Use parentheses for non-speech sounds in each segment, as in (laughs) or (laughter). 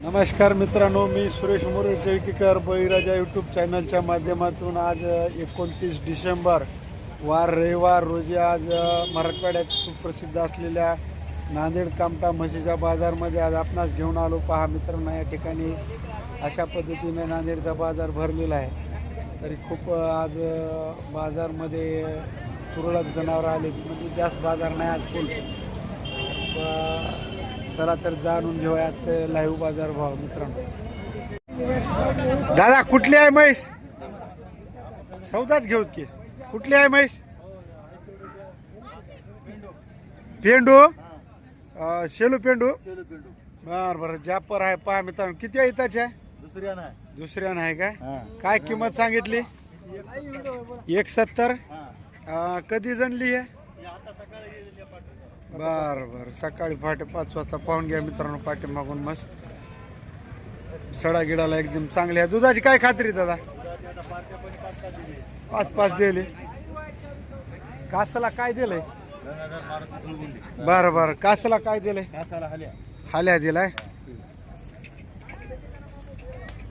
नमस्कार मित्रांनो मी सुरेश मोरे टिळकीकर बळीराजा यूट्यूब चॅनलच्या माध्यमातून आज एकोणतीस डिसेंबर वार रविवार रोजी आज मराठवाड्यात सुप्रसिद्ध असलेल्या नांदेड कामटा म्हशीच्या बाजारमध्ये आज आपणास घेऊन आलो पहा मित्रांनो या ठिकाणी अशा पद्धतीने नांदेडचा बाजार भरलेला आहे. तरी खूप आज बाजारमध्ये तुरळक जनावरं आले म्हणजे जास्त बाजार नाही आज फुल चला तर जाणून घेऊया आजचे लाईव्ह बाजार भाव मित्रांनो. दादा कुठली आहे म्हैस? सौदाच घेऊ की. कुठली आहे म्हैस? पेंडू? शेलू पेंडू? बर बर. जापर आहे पहा मित्रांनो. किती आहे आहे दुसऱ्या नाही. काय? काय किंमत सांगितली? एक सत्तर कधी जणली आहे बर बर. सकाळी पहाटे पाच वाजता पाहून घ्या मित्रांनो पाठी मागून मस्त सडा गिडाला एकदम चांगली आहे. दुधाची काय खात्री दादा? पाच पाच दिले. कासाला काय दिलंय? बरं बरं. कासाला काय दिलंय? हल्या हाल्या दिलाय.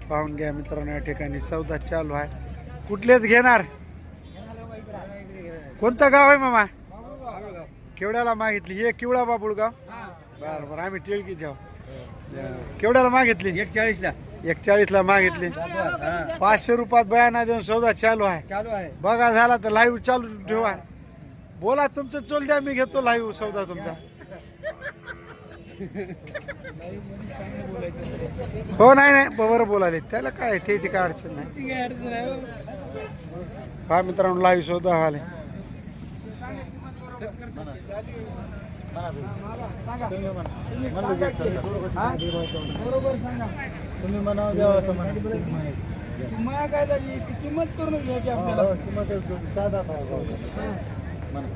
पाहून घ्या मित्रांनो या ठिकाणी सौदा चालू आहे. कुठलेच घेणार? कोणतं गाव आहे मामा? केवढ्याला मागितली? हे किवळा बाबुळगाव बरं बरं आम्ही टिळकी जाऊ. केवढ्याला मागितली? एक चाळीसला एक चाळीसला मागितली पाचशे रुपयात बयाना देऊन सौदा चालू आहे. चालू आहे. बघा झाला तर लाईव्ह चालू ठेवा. बोला तुमचं चोल द्या मी घेतो लाईव्ह सौदा तुमचा. हो नाही नाही बरोबर बोलाले. त्याला काय त्याची काय अडचण नाही. पहा मित्रांनो लाईव्ह सौदा व्हाले तुम्ही म्हणावं द्यावं असं म्हणा. तुम्हाला काय त्याची ती किंमत करून घ्यायची आपल्याला हो. म्हणा.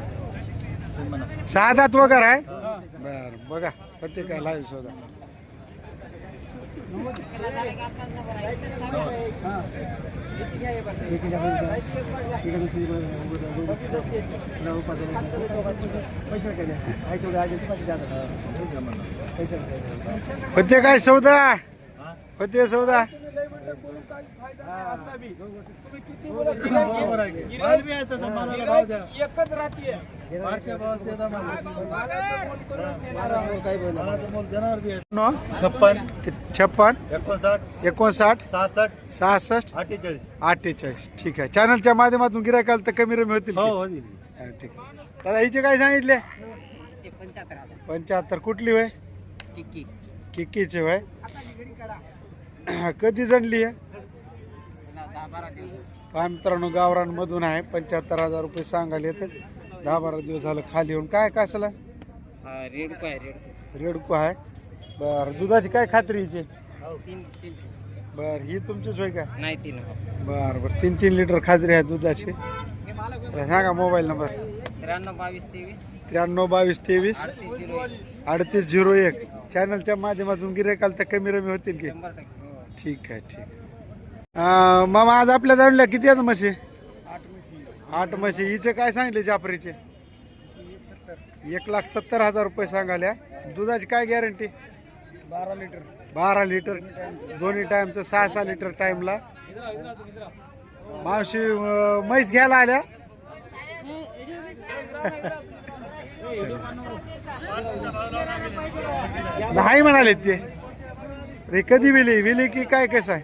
म्हणा. सहा दात वगैरे आहे बर बघा काय लाईव्ह सौदा पैसे होते काय सौदा? होते सौदा? बरोबर आहे की. माल बी आहे तसा, मालाला भाव द्या. एकच राहते भावात जनावर बी नो छप्पन छप्पन एकोणसाठ एकोणसाठ सहासष्ट सहासष्ट अठ्ठेचाळीस अठ्ठेचाळीस ठीक आहे चॅनलच्या माध्यमातून गिरायकाल तर कमी रमी होतील हो की? हो दिली. हा, ठीक दादा हिचे काय सांगितले पंच्याहत्तर कुठली वय किक्कीचे वय (clears throat) कधी जणली आहे पहा मित्रांनो गावरांमधून आहे. पंच्याहत्तर हजार रुपये सांगायला तर दहा बारा दिवस झालं खाली येऊन. काय कसला रेडको आहे रेडको. रेडको आहे. बरं दुधाची काय खात्री हिची? तीन तीन. बरं ही तुमचीच होय का? नाही तीन बरं बरं तीन तीन लिटर खात्री आहे दुधाची. सांगा मोबाईल नंबर. त्र्याण्णव बावीस तेवीस. त्र्याण्णव बावीस तेवीस. अडतीस झिरो एक. चॅनलच्या माध्यमातून गिरायकाल तर कमी रमी होतील की? हो. ठीक आहे ठीक आहे. अं, मामा आज आपल्या दावल्या किती आहेत म्हशी? आठ म्हशी. हिचे काय सांगितले जाफरीचे? एक लाख सत्तर हजार रुपये सांगाल्या दुधाची काय गॅरंटी बारा लिटर. बारा लिटर. दोन्ही टाइमचं सहा सहा लिटर टाइमला मावशी अं, म्हैस घ्यायला आल्या? (laughs) नाही म्हणाले ते. रे कधी वेली? वेली की काय कसं आहे?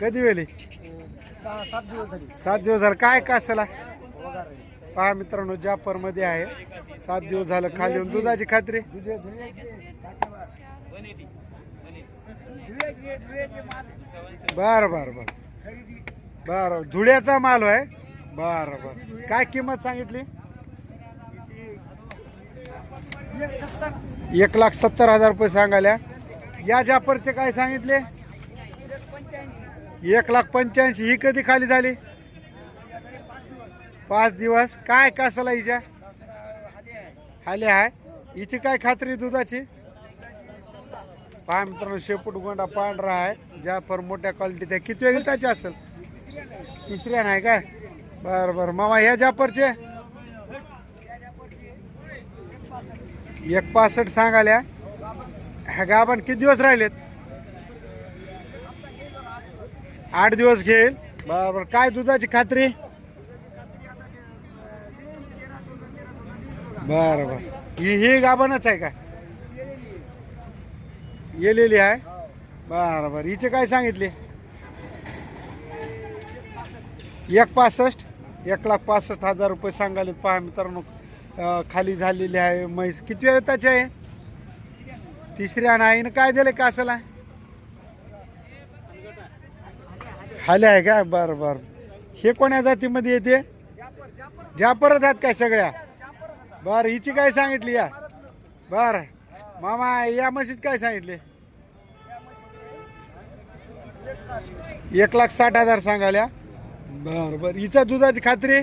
कधी वेली? सात दिवस झाले. सात दिवस झालं काय कासला पहा मित्रांनो जापरमध्ये आहे. सात दिवस झालं खाली येऊन. दुधाची खात्री? बर बर बर. बर धुळ्याचा माल आहे बर बर. काय किंमत सांगितली? एक लाख सत्तर हजार रुपये सांगायला. या जापरचे काय सांगितले? एक लाख पंच्याऐंशी ही कधी खाली झाली? पाच दिवस. काय कासाला हिच्या? खाली आहे. हिची काय खात्री दुधाची? पहा मित्रांनो शेपूट गोंडा पांढरा आहे. जाफर मोठ्या क्वालिटीत आहे. किती वेळ असेल? तिसऱ्या नाही काय? बरं बरं. मामा ह्या जाफरचे? एक पासष्ट सांगाल्या. ह्या गाभण किती दिवस राहिलेत? आठ दिवस घेईल. बरोबर काय दुधाची खात्री? बरं बरं. ही ही गाभणच आहे का? येलेली आहे. बरं बरं. हिचे काय सांगितले? एक पासष्ट एक लाख पासष्ट हजार रुपये सांगालेत पहा मित्रांनो खाली झालेली आहे. म्हैस किती वेळ त्याची आहे? तिसऱ्या नाही काय दिले का हले आहे का? बरं बरं. हे कोण्या जातीमध्ये येते? ज्या आहेत काय सगळ्या? बरं हिची काय सांगितली या? बरं. मामा या मशीद काय सांगितले? एक लाख साठ हजार सांगाल्या बर बर. हिच्या दुधाची खात्री?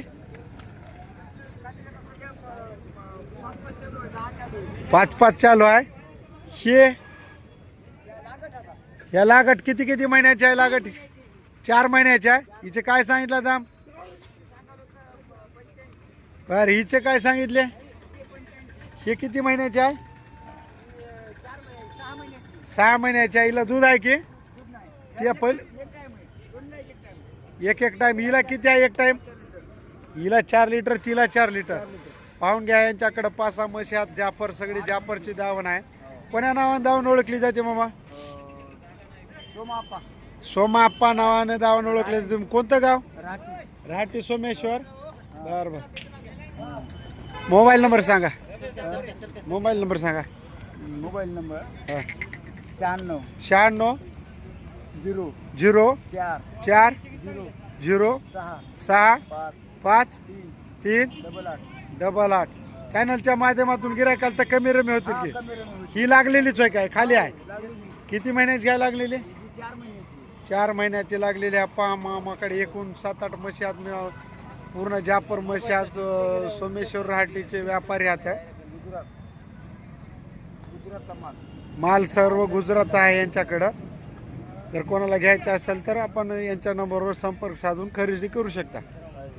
पाच पाच चालू आहे. हे या लागट किती किती महिन्याची आहे लागट? चार महिन्याची आहे? हिचे काय सांगितलं दाम? बरं हिचे काय सांगितले? हे किती महिन्याचे आहे? सहा महिन्याच्या हिला दूध आहे की? ते पहिले एक एक टाईम हिला किती आहे एक टाईम हिला चार लिटर तिला चार लिटर पाहून घ्या यांच्याकडं पाच सहा म्हशी आहेत जाफर सगळी जाफरची दावण आहे. कोण्या नावाने दावण ओळखली जाते मामा? सोमाप्पा. सोमा आप्पा नावाने दावण ओळखले जाते. तुम्ही कोणतं गाव? राठी. सोमेश्वर. बर बर. मोबाईल नंबर सांगा. मोबाईल नंबर सांगा. मोबाईल नंबर हा. शहाण्णव. शहाण्णव. झिरो. झिरो. चार. चार. झिरो. झिरो. सहा. सहा. पाच. तीन. डबल आठ. डबल आठ. चॅनलच्या माध्यमातून गिरायकाल तर कमी रमी होतील की. ही लागलेलीच आहे काय? खाली आहे. किती महिन्याची काय लागलेली? चार महिन्याची. लागलेली आहे. मामाकडे एकूण सात आठ मिळाव पूर्ण जापर अं, सोमेश्वर राहटीचे व्यापारी आहेत. माल सर्व गुजरात आहे यांच्याकडं. जर कोणाला घ्यायचं असेल तर आपण यांच्या नंबरवर संपर्क साधून खरेदी करू शकता.